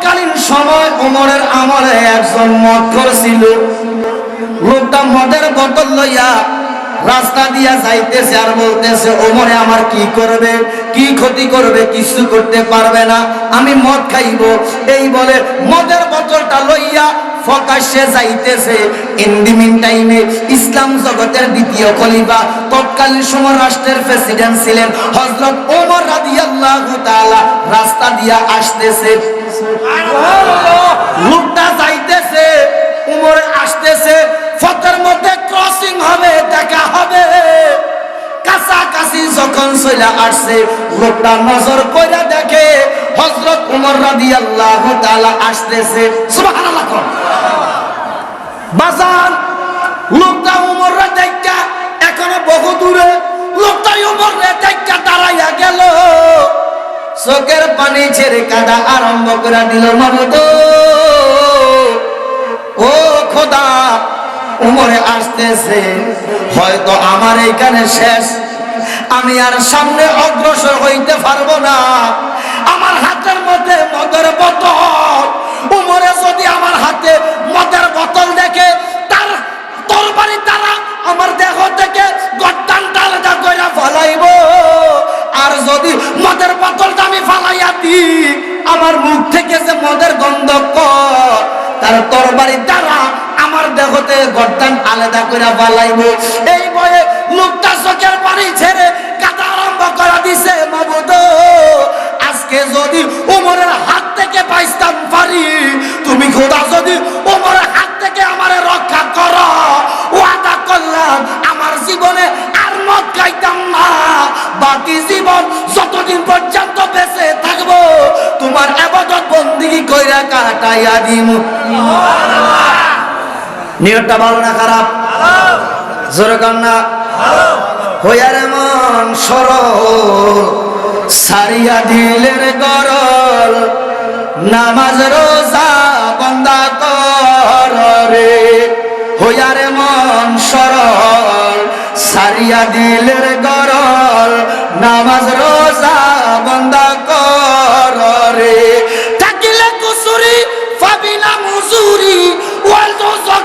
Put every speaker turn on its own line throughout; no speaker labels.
তৎকালীন সময় উমরের আমলে একজন মদ ছিল। লোকটা মদের বোতল লইয়া রাস্তা দিয়া যাইতেছে আর বলতেছে ওমরে আমার কি করবে? কি ক্ষতি করবে? কিছু করতে পারবে না। আমি মদ খাইব। এই বলে মদের বোতলটা লইয়া ফকাশে যাইতেছে। ইন্দিমিন টাইমে ইসলাম জগতের দ্বিতীয় খলিফা, তৎকালীন সময় রাষ্ট্রের প্রেসিডেন্ট ছিলেন হযরত ওমর রাদিয়াল্লাহু তাআলা। রাস্তা দিয়া আসতেছে। লোকটা যাইতেছে, উমরে আসতেছে, ফতের মধ্যে ক্রসিং হবে, দেখা হবে। কাছাকাছি যখন চলে আসছে, লোকটা নজর করে দেখে হজরত উমর রাদিয়াল্লাহু তাআলা আসতেছে। সুবহানাল্লাহ কোন বাজান, লোকটা উমর দেখা পানি ছেড়ে কাদা আরম্ভ করে দিল মামুদ ও খোদা, উমরে আসতেছে, হয়তো আমার এইখানে শেষ। আমি আর সামনে অগ্রসর হইতে পারব না। আমার হাতের মধ্যে মদের বোতল। উমরে যদি আমার হাতে মদের বোতল দেখে, তার তরবারি তারা আমার দেহ থেকে গদ্দান আলাদা করে ফলাইব। আর যদি মদের গর্দান আলাদা করে ফালাইব। এই বয়ে লোকটা চোখের পানি ছেড়ে কাদা আরম্ভ করা দিছে, মাবুদ, আজকে যদি উমরের হাত থেকে পাইতাম পারি, তুমি খোদা যদি উমরের হাত থেকে আমারে রক্ষা করো, ওয়াদা করলাম, আমার জীবনে আর মদ খাইতাম না। বাকি জীবন যতদিন পর্যন্ত বেঁচে থাকব, তোমার আবাদত বন্দিগি কইরা কাটাইয়া দিম। নিয়তটা ভালো না খারাপ? জোরে কন্যা হইয়ার মন সরল, সারিয়া দিলের গরল, নামাজ রোজা বন্দা কর হইয়ারে মন সরল, সারিয়া দিলের গরল, নামাজ রোজা বন্দা কর থাকিলে কুসুরি, পাবি না মুজুরি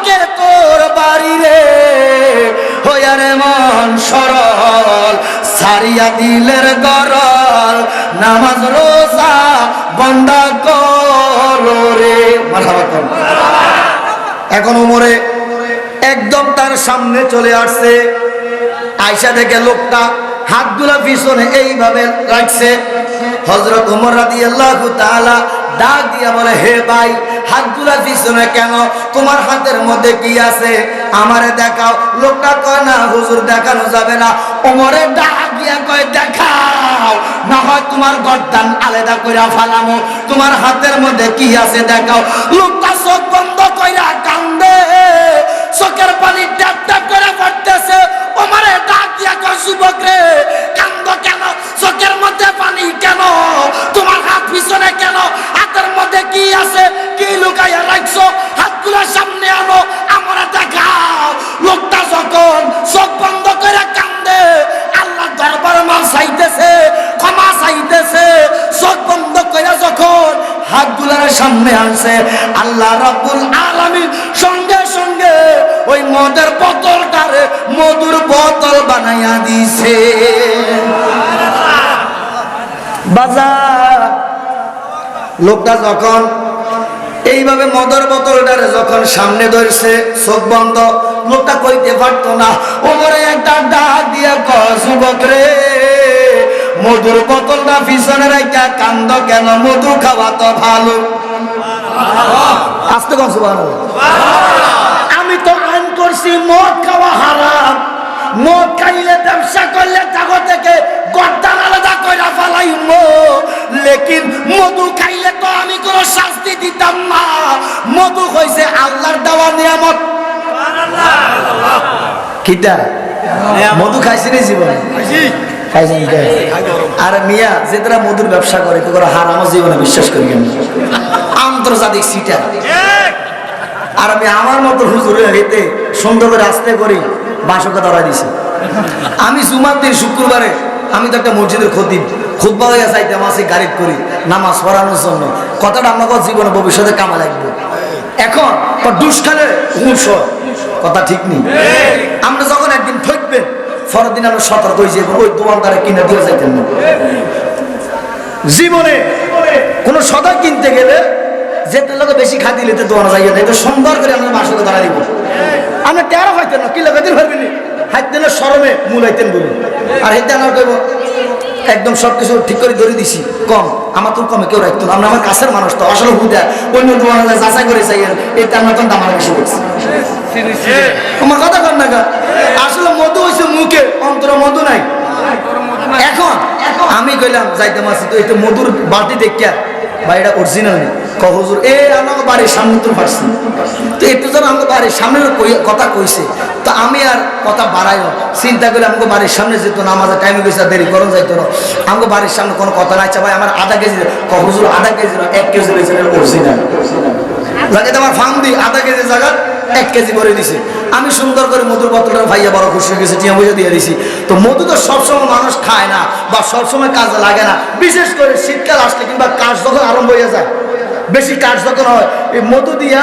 জকে তোর বাড়ি রে। হইয়ারে মন সরল, সারিয়া দিলের গরল, নামাজ রোজা বন্দা কর। এখন উমরে একদম তার সামনে চলে আসছে। আয়সা দেখে লোকটা হাত দুলা পিছনে এইভাবে রাখছে। হজরত উমর রাদি আল্লাহ ডাক দিয়া বলে, হে ভাই হাতগুলা পিছনে কেন? তোমার হাতের মধ্যে কি আছে? আমারে দেখাও। লোকটা কয়, না, হুজুর, দেখানো যাবে না। উমরে ডাক দিয়া কয়, দেখাও। না হয় তোমার গর্দান আলাদা কইরা ফালামো। তোমার হাতের মধ্যে কি আছে দেখাও। লোকটা চোখ বন্ধ কইরা কান্দে। চোখের পানি ট্যাপ ট্যাপ করে পড়তেছে। ওমারে ডাক দিয়া কয়, যুবক রে, কান্দ কেন? চোখের মধ্যে পানি কেন? সামনে আনছে। আল্লাহ রাব্বুল আলামিন সঙ্গে সঙ্গে ওই মদের বোতলটারে মধুর বোতল বানাইয়া দিছে লোকটা যখন এইভাবে মদর বোতলটারে যখন সামনে ধরছে, চোখ বন্ধ, লোকটা কইতে পারতো না, ওমরে, একটা ডাক দিয়ে ক যুবক রে, মধুর বোতলটা পিছনে রাখা কান্দ কেন? মধু খাওয়া তো ভালো। আসতে কম সুবহানাল্লাহ। আমি তো আইন করছি মদ খাওয়া হারাম। মদ খাইলে ব্যবসা করলে তাগো থেকে গর্দান আলাদা কইরা ফালাইম। লেকিন মধু খাইলে তো আমি কোনো শাস্তি দিতাম না। মধু হইছে আল্লাহর দেওয়া নিয়ামত। কিটা? মধু খাইছি রে জীবনে? আর মিয়া যেটা মধুর ব্যবসা করে তো করে হারামো জীবনে বিশ্বাস করি কেন আন্তর্জাতিক সিটা আর আমি আমার মতো হুজুরে হইতে সুন্দর করে আসতে করি বাসকে ধরা দিছি। আমি জুমার দিন শুক্রবারে আমি তো একটা মসজিদের খতিব। খুব হইয়া চাইতাম আসি গাড়ি করি, নামাজ পড়ানোর জন্য। কথাটা আমাকে জীবনে ভবিষ্যতে কামা লাগবে। এখন দুষ্কালে হুঁশ কথা ঠিক নেই। আমরা যখন একদিন ঠকবেন, পরের দিন আমরা সতর্ক হয়ে যাব ওই দোকানদারে কিনে দিয়ে যাইতেন না। জীবনে কোনো সদা কিনতে গেলে যেতে লোকে বেশি খাতি লিতে দোকানে যাইয়া না এটা সুন্দর করে আমরা মাসে দাঁড়া দিব আমরা তেরো হইতেন না কি লাগাইতে পারবেন হাইতেন সরমে মূল হাইতেন বলি আর হেতে আমার কইব, একদম সব কিছু ঠিক করে ধরে দিছি। কম, আমার তো কমে কেউ রাখতো আমরা আমার কাছের মানুষ তো, আসলে হুদা। অন্য যায় যাচাই করে চাই এটা আমরা তখন দামার বেশি করছি। আমার কথা কর না আসলে মধু হয়েছে মুখে, অন্তর মধু নাই। এখন, আমি কইলাম যাইতে মাসি তো এটা মধুর বালতি দেখিয়া বা এটা অরিজিনাল নেই। কহজুর এ আমার বাড়ির সামনে তো পারছি তো একটু যেন আমাকে বাড়ির সামনে কথা কইছে। তো আমি আর কথা বাড়াই না। চিন্তা করে আমাকে বাড়ির সামনে যেত না আমাদের টাইমে গেছে দেরি করন যাইতো না। আমাকে বাড়ির সামনে কোনো কথা নাই আচ্ছা ভাই, আমার আধা কেজি কহজুর আধা কেজি না, এক কেজি রয়েছে অরিজিনাল আমার ফার্ম দিই আধা কেজি জায়গা এক কেজি করে দিছি। আমি সুন্দর করে মধুর বোতলটা ভাইয়া বড় খুশি হয়ে গেছে, টিয়া বুঝে দিয়ে দিছি। তো মধু তো সবসময় মানুষ খায় না বা সবসময় কাজে লাগে না। বিশেষ করে শীতকাল আসলে কিংবা কাজ যখন আরম্ভ হয়ে যায় বেশি কাজ যখন হয় এই মধু দিয়া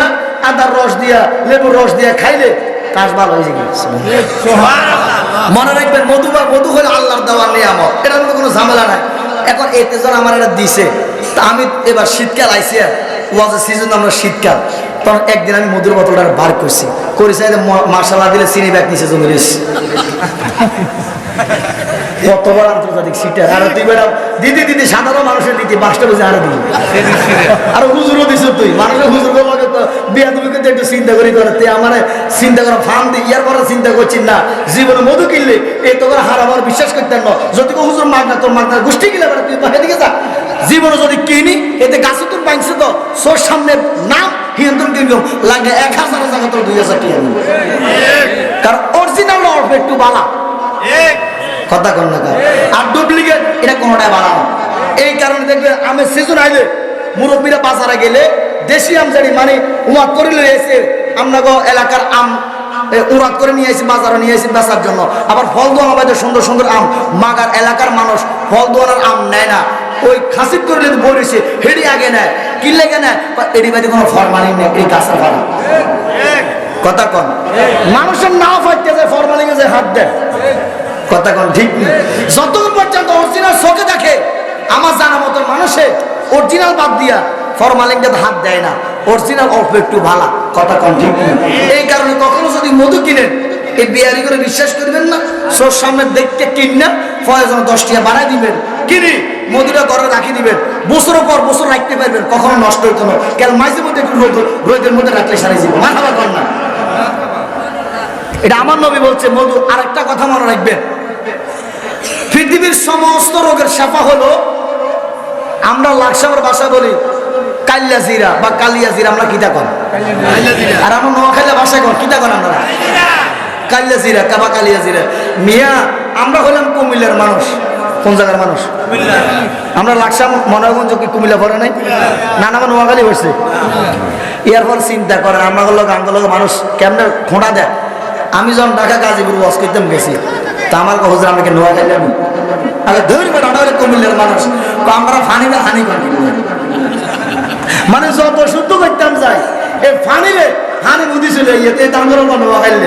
আদার রস দিয়া লেবুর রস দিয়া খাইলে কাজ ভালো হয়ে মনে রাখবেন মধু বা মধু হলে আল্লাহর দেওয়ার নিয়ামত। এটার মধ্যে কোনো ঝামেলা নাই। এখন এতে যেন আমার এটা দিছে। তা আমি এবার শীতকাল আইসি ওয়াজ সিজন আমরা শীতকাল। তখন একদিন আমি মধুর বোতলটা বার করছি। করেছি মার্শাল্লাহ দিলে চিনি ব্যাগ নিচে জমি কত বড় আন্তর্জাতিক সিটার। আর তুই বেড়া দিদি দিদি, সাধারণ মানুষের দিদি বাসটা বুঝে আরও দিই আর হুজুরও দিছ তুই। মানুষের হুজুর তো বিয়া তুমি কিন্তু একটু চিন্তা করি করে। তুই আমার চিন্তা করে দিই ইয়ার পরে চিন্তা করছি না। জীবনে মধু কিনলে এই তো করে হার আমার বিশ্বাস করতেন না। যদি হুজুর মাগ না, তোর মাগ না, গোষ্ঠী কিনে তুই এদিকে যা। জীবনে যদি কিনি, এতে গাছে তোর পাইছে তো সোর সামনে নাম লাগে এক হাজার টাকা তোর দুই হাজার টাকা নিবো। কারণ অরিজিনাল অল্প একটু বালা। কথা কন না কার। আর ডুপ্লিকেট এটা কোনোটাই বানানো এই কারণে দেখবে আমের সিজন আইলে মুরব্বীরা বাজারে গেলে দেশি আম জানি মানে উমাত করে লয়ে এসে আমনাগো এলাকার আম উড়াত করে নিয়ে আসি বাজারে নিয়ে আসি বেচার জন্য। আবার ফল দোয়ানো বাইতে সুন্দর সুন্দর আম মাগার এলাকার মানুষ ফল দোয়ানোর আম নেয় না। ওই খাসিদ করলে বলেছে হেডি আগে নেয় কিনলে লেগে নেয় এডি বাইতে কোনো ফরমালিন নেই এই গাছের ফল কথা কন। মানুষের নাও ফাইতে যায় ফরমালিনে যে হাত দেয়। কথা কোন ঠিক যতক্ষণ পর্যন্ত অরিজিনাল চোখে দেখে আমার জানা মতো মানুষে অরিজিনাল বাদ দিয়া ফরমালিনকে হাত দেয় না অরিজিনাল অল্প একটু ভালা, কথা কোন ঠিক এই কারণে কখনো যদি মধু কিনেন, এই বিয়ারি করে বিশ্বাস করবেন না সোর সামনে দেখতে কিন না যেন দশ টাকা বাড়াই দিবেন, কিনি মধুটা ঘরে রাখি দিবেন, বছরের পর বছর রাখতে পারবেন, কখনো নষ্ট হইতো না। কেন মাঝে মধ্যে একটু রোদ, রোদের মধ্যে রাখলে সারাই যাবে মাথা কর না। এটা আমার নবী বলছে, মধু আরেকটা কথা মনে রাখবেন পৃথিবীর সমস্ত রোগের সাফা হলো আমরা লাকসামের ভাষা বলি কালিয়া জিরা বা কালিয়া জিরা আমরা কিতা কন আর আমরা নোয়াখাইলা ভাষা কন কিতা কন আমরা কালিয়া জিরা। কাবা কালিয়া জিরা। মিয়া আমরা হলাম কুমিল্লার মানুষ। কোন জায়গার মানুষ? আমরা লাকসাম মনোরগঞ্জ কি কুমিল্লা পড়ে নাই? না না আমার নোয়াখালী হয়েছে এরপর চিন্তা করেন আমরা হলো গাঙ্গল মানুষ কেমনে খোঁড়া দেয়? আমি যখন ঢাকা গাজীপুর বস করতাম গেছি। তা আমার হুজুর আমাকে নোয়াখালী আমি আগে ধরবে না হলে কুমিল্লার মানুষ। আমরা ফানি না হানি করি। মানে যত শুদ্ধ করতাম যাই। এ ফানিলে হানি বুদ্ধি চলে দাম করে নোয়াখালী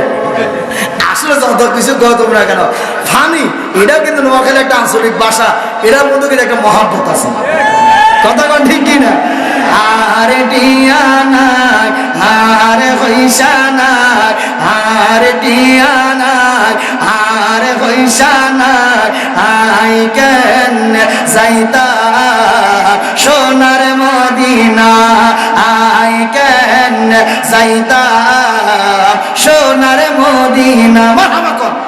আসলে যত কিছু কো তোমরা কেন? ফানি, এটাও কিন্তু নোয়াখালী একটা আঞ্চলিক ভাষা। এটার মধ্যে একটা মহাব্বত আছে। কথা কন ঠিক কি না? আরে টিয়া নাই আরে পয়সা নাই আরে টিয়া পয়সা নাই আই কেন যাইতা? সোনার মদিনা আই কেন যাইতা? সোনার মদিনা মারহাবা